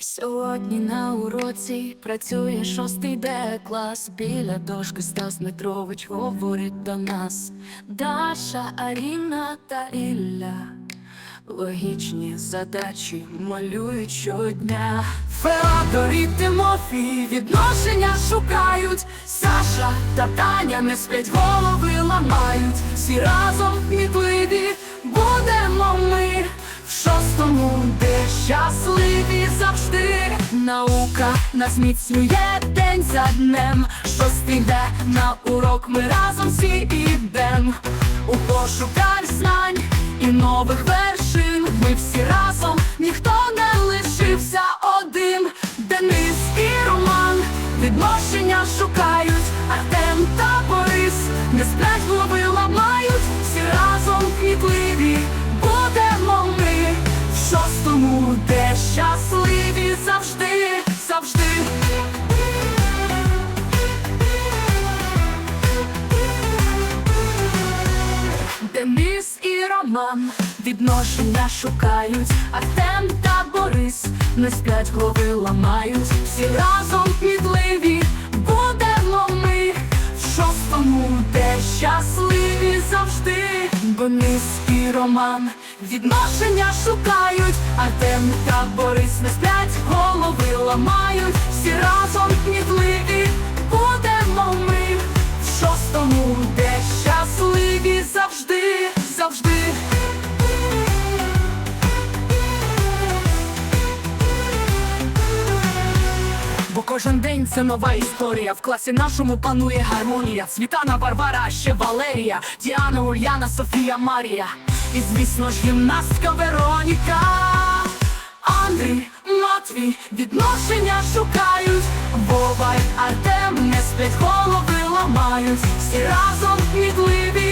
Сьогодні на уроці працює шостий Д клас. Біля дошки Стас Митрович говорить до нас. Даша, Аріна та Ілля. Логічні задачі малюють щодня. Феодор і Тимофій відношення шукають. Саша та Таня не сплять, голови ламають. Всі разом кмітливі будемо ми в шостому, де завжди. Наука нас міцнює день за днем. Щось йде на урок ми разом всі ідем. У пошуках знань і нових вершин. Ми всі разом, ніхто не лишився один. Денис і Роман відношення шукають. Роман відношення шукають, Артем та Борис не сплять, голови ламають. Всі разом підливі будемо ми в шостому, де щасливі завжди. Денис і Роман відношення шукають, Артем та Борис не сплять, голови ламають. Всі разом підливі кожен день це нова історія. В класі нашому панує гармонія. Світана Варвара, а ще Валерія, Діана, Ульяна, Софія, Марія. І звісно ж гімнастка Вероніка. Андрій, Матвій, відношення шукають. Вова й Артем не сплять, голови ламають. Всі разом кмітливі